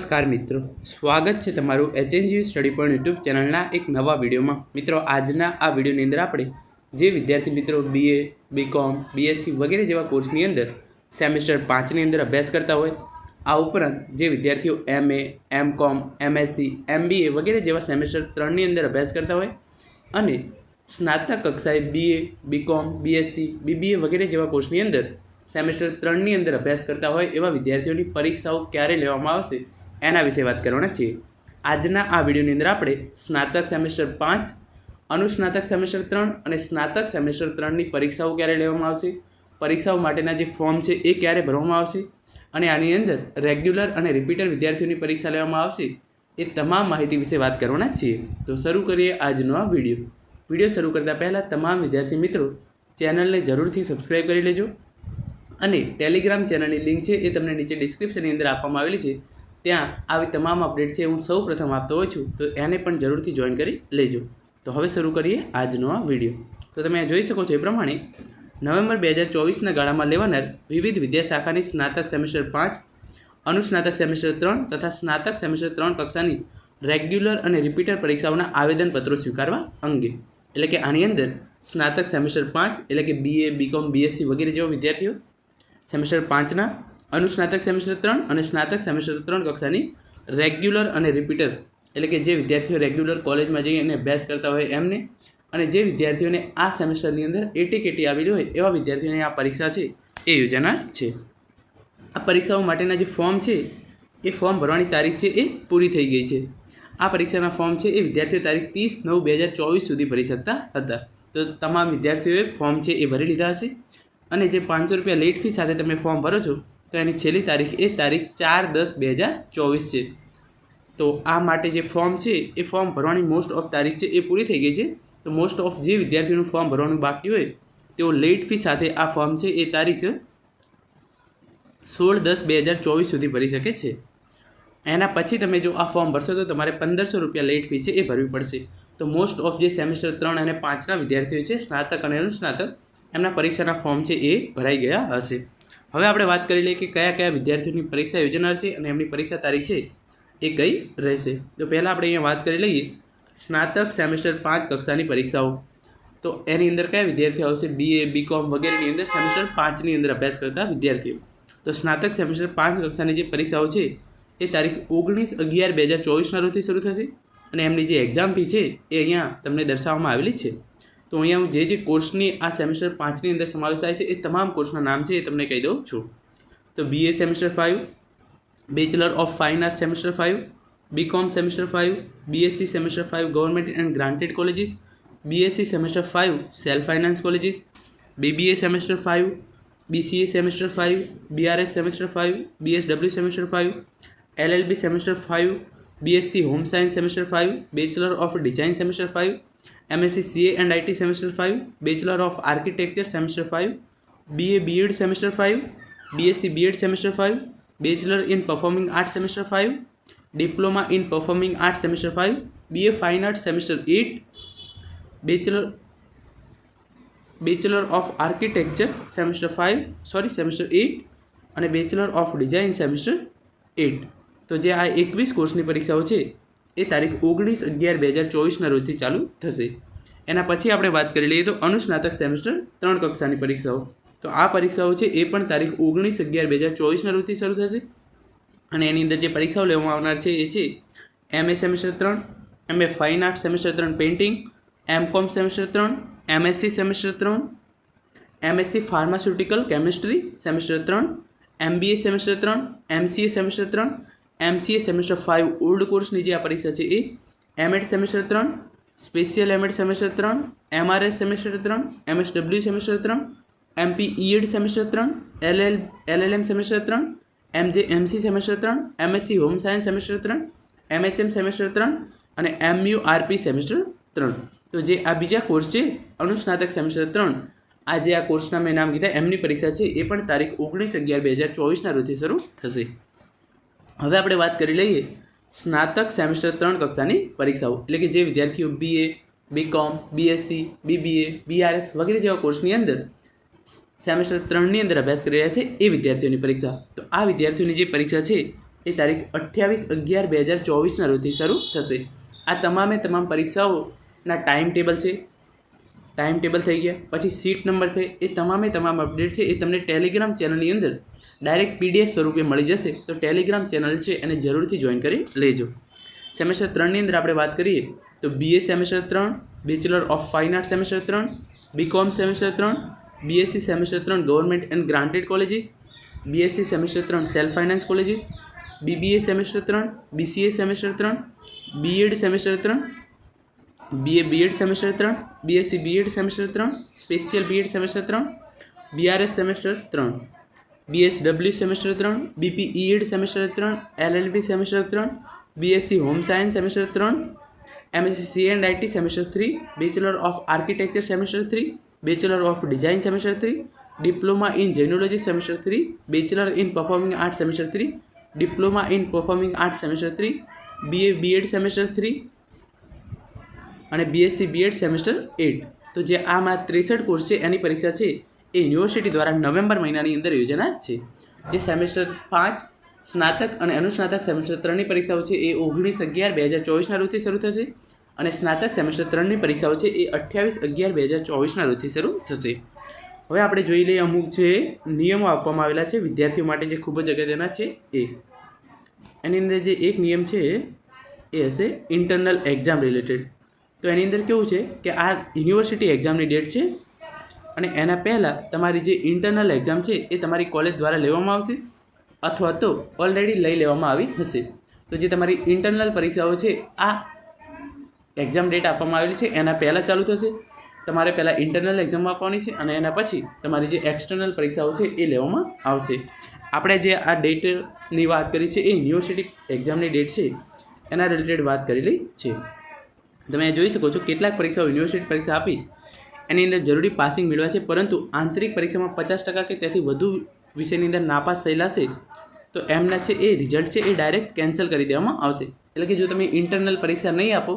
નમસ્કાર મિત્રો સ્વાગત છે તમારું H HNG study point YouTube ચેનલના એક નવા વિડીયોમાં મિત્રો આજના આ વિડીયોની અંદર આપણે જે વિદ્યાર્થી મિત્રો બીએ બીકોમ બીએસસી વગેરે જેવા કોર્સની અંદર સેમેસ્ટર પાંચની અંદર અભ્યાસ કરતા હોય આ ઉપરાંત જે વિદ્યાર્થીઓ એમ એ એમ કોમ એમએસસી એમબીએ વગેરે જેવા સેમેસ્ટર ત્રણની અંદર અભ્યાસ કરતા હોય અને સ્નાતક કક્ષાએ બીએ બીકોમ બીએસસી બીબીએ વગેરે જેવા કોર્સની અંદર સેમેસ્ટર ત્રણની અંદર અભ્યાસ કરતા હોય એવા વિદ્યાર્થીઓની પરીક્ષાઓ ક્યારે લેવામાં આવશે એના વિશે વાત કરવાના છીએ આજના આ વિડીયોની અંદર આપણે સ્નાતક સેમેસ્ટર પાંચ અનુસ્નાતક સેમેસ્ટર ત્રણ અને સ્નાતક સેમેસ્ટર ત્રણની પરીક્ષાઓ ક્યારે લેવામાં આવશે પરીક્ષાઓ માટેના જે ફોર્મ છે એ ક્યારે ભરવામાં આવશે અને આની અંદર રેગ્યુલર અને રિપીટર વિદ્યાર્થીઓની પરીક્ષા લેવામાં આવશે એ તમામ માહિતી વિશે વાત કરવાના છીએ તો શરૂ કરીએ આજનો આ વિડીયો વિડીયો શરૂ કરતાં પહેલાં તમામ વિદ્યાર્થી મિત્રો ચેનલને જરૂરથી સબસ્ક્રાઈબ કરી લેજો અને ટેલિગ્રામ ચેનલની લિંક છે એ તમને નીચે ડિસ્ક્રિપ્શનની અંદર આપવામાં આવેલી છે ત્યાં આવી તમામ અપડેટ છે હું સૌ પ્રથમ આપતો હોઉં છું તો એને પણ જરૂરથી જોઈન કરી લેજો તો હવે શરૂ કરીએ આજનો આ વિડીયો તો તમે જોઈ શકો છો એ પ્રમાણે નવેમ્બર બે હજાર ચોવીસના ગાળામાં લેવાનાર વિવિધ વિદ્યાશાખાની સ્નાતક સેમેસ્ટર પાંચ અનુસ્નાતક સેમેસ્ટર ત્રણ તથા સ્નાતક સેમેસ્ટર ત્રણ કક્ષાની રેગ્યુલર અને રિપીટર પરીક્ષાઓના આવેદનપત્રો સ્વીકારવા અંગે એટલે કે આની અંદર સ્નાતક સેમેસ્ટર પાંચ એટલે કે બીએ બીકોમ બીએસસી વગેરે જેવા વિદ્યાર્થીઓ સેમેસ્ટર પાંચના અનુસ્નાતક સેમેસ્ટર ત્રણ અને સ્નાતક સેમેસ્ટર ત્રણ કક્ષાની રેગ્યુલર અને રિપીટર એટલે કે જે વિદ્યાર્થીઓ રેગ્યુલર કોલેજમાં જઈ અને અભ્યાસ કરતા હોય એમને અને જે વિદ્યાર્થીઓને આ સેમેસ્ટરની અંદર એટી કેટી આવેલી હોય એવા વિદ્યાર્થીઓને આ પરીક્ષા છે એ યોજાના છે આ પરીક્ષાઓ માટેના જે ફોર્મ છે એ ફોર્મ ભરવાની તારીખ છે એ પૂરી થઈ ગઈ છે આ પરીક્ષાના ફોર્મ છે એ વિદ્યાર્થીઓ તારીખ ત્રીસ નવ બે હજાર ચોવીસ સુધી ભરી શકતા હતા તો તમામ વિદ્યાર્થીઓએ ફોર્મ છે એ ભરી લીધા હશે અને જે પાંચસો રૂપિયા લેટ ફી સાથે તમે ફોર્મ ભરો છો તો એની છેલ્લી તારીખ એ તારીખ ચાર દસ બે હજાર ચોવીસ છે તો આ માટે જે ફોર્મ છે એ ફોર્મ ભરવાની મોસ્ટ ઓફ તારીખ છે એ પૂરી થઈ ગઈ છે તો મોસ્ટ ઓફ જે વિદ્યાર્થીઓનું ફોર્મ ભરવાનું બાકી હોય તેઓ લેટ ફી સાથે આ ફોર્મ છે એ તારીખ સોળ દસ બે હજાર ચોવીસ સુધી ભરી શકે છે એના પછી તમે જો આ ફોર્મ ભરશો તો તમારે પંદરસો રૂપિયા લેટ ફી છે એ ભરવી પડશે તો મોસ્ટ ઓફ જે સેમેસ્ટર ત્રણ અને પાંચના વિદ્યાર્થીઓ છે સ્નાતક અને અનુસ્નાતક એમના પરીક્ષાના ફોર્મ છે એ ભરાઈ ગયા હશે હવે આપણે વાત કરી લઈએ કે કયા કયા વિદ્યાર્થીઓની પરીક્ષા યોજાનાર છે અને એમની પરીક્ષા તારીખ છે એ કઈ રહેશે તો પહેલાં આપણે અહીંયા વાત કરી લઈએ સ્નાતક સેમેસ્ટર પાંચ કક્ષાની પરીક્ષાઓ તો એની અંદર કયા વિદ્યાર્થીઓ આવશે બીએ બીકોમ વગેરેની અંદર સેમેસ્ટર પાંચની અંદર અભ્યાસ કરતા વિદ્યાર્થીઓ તો સ્નાતક સેમેસ્ટર પાંચ કક્ષાની જે પરીક્ષાઓ છે એ તારીખ ઓગણીસ અગિયાર બે હજાર ચોવીસના રોજથી શરૂ થશે અને એમની જે એક્ઝામ ફી છે એ અહીંયા તમને દર્શાવવામાં આવેલી છે તો અહીંયા હું જે જે કોર્સની આ સેમેસ્ટર પાંચની અંદર સમાવેશ થાય છે એ તમામ કોર્સના નામ છે એ તમને કહી દઉં છું તો BA semester five bachelor of fine art semester five BCom semester five BSc semester five government and granted colleges BSc semester five self finance colleges BBA semester five BCA semester five BRS semester five BSW semester five LLB semester five BSc Home Science Semester 5, Bachelor of Design Semester 5, MSc CA and IT Semester 5, Bachelor of Architecture Semester 5, BA B.Ed Semester 5, BSc B.Ed Semester 5, Bachelor in Performing Arts Semester 5, Diploma in Performing Arts Semester 5, BA Fine Arts Semester 8, Bachelor of Architecture Semester 5, Semester 8 and a Bachelor of Design Semester 8. તો જે આ એકવીસ કોર્સની પરીક્ષાઓ છે એ તારીખ ઓગણીસ અગિયાર બે હજાર ચોવીસના રોજથી ચાલુ થશે એના પછી આપણે વાત કરી લઈએ તો અનુસ્નાતક સેમેસ્ટર ત્રણ કક્ષાની પરીક્ષાઓ તો આ પરીક્ષાઓ છે એ પણ તારીખ ઓગણીસ અગિયાર બે હજાર ચોવીસના રોજથી શરૂ થશે અને એની અંદર જે પરીક્ષાઓ લેવામાં આવનાર છે એ છે એમએ સેમેસ્ટર ત્રણ એમએ ફાઇન આર્ટ સેમેસ્ટર ત્રણ પેઇન્ટિંગ એમ કોમ સેમેસ્ટર ત્રણ એમએસસી સેમેસ્ટર ત્રણ એમએસસી ફાર્માસ્યુટિકલ કેમિસ્ટ્રી સેમેસ્ટર ત્રણ એમબીએ સેમેસ્ટર ત્રણ એમસીએ સેમેસ્ટર ત્રણ એમસીએ સેમેસ્ટર ફાઇવ ઓલ્ડ કોર્સની જે આ પરીક્ષા છે એ એમએડ સેમેસ્ટર ત્રણ સ્પેશિયલ એમએડ સેમેસ્ટર ત્રણ એમઆરએસ સેમેસ્ટર ત્રણ એમએસડબલ્યુ સેમેસ્ટર ત્રણ એમપી ઈએડ સેમેસ્ટર ત્રણ એલએલ એલએલએમ સેમેસ્ટર ત્રણ એમજે એમસી સેમેસ્ટર ત્રણ એમએસસી હોમ સાયન્સ સેમેસ્ટર ત્રણ એમએચએમ સેમેસ્ટર ત્રણ અને એમયુઆરપી સેમેસ્ટર ત્રણ તો જે આ બીજા કોર્સ છે અનુસ્નાતક સેમેસ્ટર ત્રણ આ જે આ કોર્સના મેં નામ કીધા એમની પરીક્ષા છે એ પણ તારીખ ઓગણીસ અગિયાર બે હજાર ચોવીસના રોજથી શરૂ થશે હવે આપણે વાત કરી લઈએ સ્નાતક સેમેસ્ટર ત્રણ કક્ષાની પરીક્ષાઓ એટલે કે જે વિદ્યાર્થીઓ B A BCom BSc BBA BRS વગેરે જેવા કોર્સની અંદર સેમેસ્ટર ત્રણની અંદર અભ્યાસ કરી રહ્યા છે એ વિદ્યાર્થીઓની પરીક્ષા તો આ વિદ્યાર્થીઓની જે પરીક્ષા છે એ તારીખ અઠ્યાવીસ અગિયાર બે હજાર ચોવીસના રોજથી શરૂ થશે આ તમામે તમામ પરીક્ષાઓના ટાઈમ ટેબલ છે ટાઈમ ટેબલ થઈ ગયા પછી સીટ નંબર છે એ તમામે તમામ અપડેટ છે એ તમને ટેલિગ્રામ ચેનલની અંદર ડાયરેક્ટ પીડીએફ સ્વરૂપે મળી જશે તો ટેલિગ્રામ ચેનલ છે એને જરૂરથી જોઈન કરી લેજો સેમેસ્ટર ત્રણની અંદર આપણે વાત કરીએ તો બીએ સેમેસ્ટર ત્રણ bachelor of fine art semester ત્રણ બીકોમ સેમેસ્ટર ત્રણ બીએસસી સેમેસ્ટર ત્રણ government and granted colleges BSc semester ત્રણ self finance colleges BBA semester ત્રણ બીસીએ સેમેસ્ટર ત્રણ બીએડ e સેમેસ્ટર ત્રણ બીએ બીએડ સેમેસ્ટર ત્રણ બીએસસી બીએડ સેમેસ્ટર ત્રણ special BEd semester ત્રણ બીઆરએસ સેમેસ્ટર ત્રણ બીએસડબલ્યુ સેમેસ્ટર ત્રણ બીપીઈએડ સેમેસ્ટર e ત્રણ એલએલબી સેમેસ્ટર ત્રણ બીએસસી હોમ સાયન્સ સેમેસ્ટર ત્રણ MSc C and IT semester three bachelor of architecture semester three bachelor of design semester three diploma in gemology semester three bachelor in performing art semester three diploma in performing art semester three BA BEd semester three અને BSc BEd semester eight તો જે આમાં ત્રેસઠ course છે એની પરીક્ષા છે એ university દ્વારા November મહિનાની અંદર યોજાનાર છે જે સેમેસ્ટર પાંચ સ્નાતક અને અનુસ્નાતક સેમેસ્ટર ત્રણની પરીક્ષાઓ છે એ ઓગણીસ અગિયાર બે હજાર ચોવીસના રોજથી શરૂ થશે અને સ્નાતક સેમેસ્ટર ત્રણની પરીક્ષાઓ છે એ અઠ્યાવીસ અગિયાર બે હજાર ચોવીસના રોજથી શરૂ થશે હવે આપણે જોઈ લઈએ અમુક જે નિયમો આપવામાં આવેલા છે વિદ્યાર્થીઓ માટે જે ખૂબ જ અગત્યના છે એ એની અંદર જે એક નિયમ છે એ હશે ઇન્ટરનલ એક્ઝામ રિલેટેડ તો એની અંદર કેવું છે કે આ યુનિવર્સિટી એક્ઝામની ડેટ છે અને એના પહેલાં તમારી જે ઇન્ટરનલ એક્ઝામ છે એ તમારી કોલેજ દ્વારા લેવામાં આવશે અથવા તો ઓલરેડી લઈ લેવામાં આવી હશે તો જે તમારી ઇન્ટરનલ પરીક્ષાઓ છે આ એક્ઝામ ડેટ આપવામાં આવેલી છે એના પહેલાં ચાલુ થશે તમારે પહેલાં ઇન્ટરનલ એક્ઝામ આપવાની છે અને એના પછી તમારી જે એક્સટર્નલ પરીક્ષાઓ છે એ લેવામાં આવશે આપણે જે આ ડેટની વાત કરી છે એ યુનિવર્સિટી એક્ઝામની ડેટ છે એના રિલેટેડ વાત કરેલી છે તમે જોઈ શકો છો કેટલાક પરીક્ષાઓ યુનિવર્સિટી પરીક્ષા આપી એની અંદર જરૂરી પાસિંગ મેળવ્યા છે પરંતુ આંતરિક પરીક્ષામાં પચાસ ટકા કે તેથી વધુ વિષયની અંદર નાપાસ થયેલા છે તો એમના છે એ રિઝલ્ટ છે એ ડાયરેક્ટ કેન્સલ કરી દેવામાં આવશે એટલે કે જો તમે ઇન્ટરનલ પરીક્ષા નહીં આપો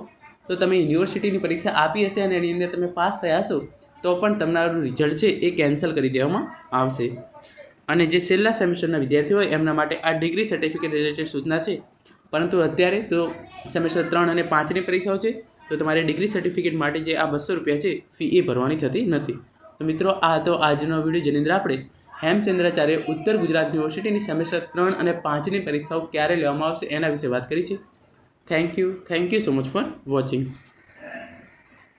તો તમે યુનિવર્સિટીની પરીક્ષા આપી હશે અને એની અંદર તમે પાસ થયા છો તો પણ તમારું રિઝલ્ટ છે એ કેન્સલ કરી દેવામાં આવશે અને જે છેલ્લા સેમેસ્ટરના વિદ્યાર્થીઓ હોય એમના માટે આ ડિગ્રી સર્ટિફિકેટ રિલેટેડ સૂચના છે પરંતુ અત્યારે તો સેમેસ્ટર ત્રણ અને પાંચની પરીક્ષાઓ છે તો તમારે ડિગ્રી સર્ટિફિકેટ માટે જે આ બસો રૂપિયા છે ફી એ ભરવાની થતી નથી તો મિત્રો આ હતો આજનો વિડીયો જેની અંદર આપણે હેમચંદ્રાચાર્ય ઉત્તર ગુજરાત યુનિવર્સિટીની સેમેસ્ટર ત્રણ અને પાંચની પરીક્ષાઓ ક્યારે લેવામાં આવશે એના વિશે વાત કરી છે thank you thank you so much for watching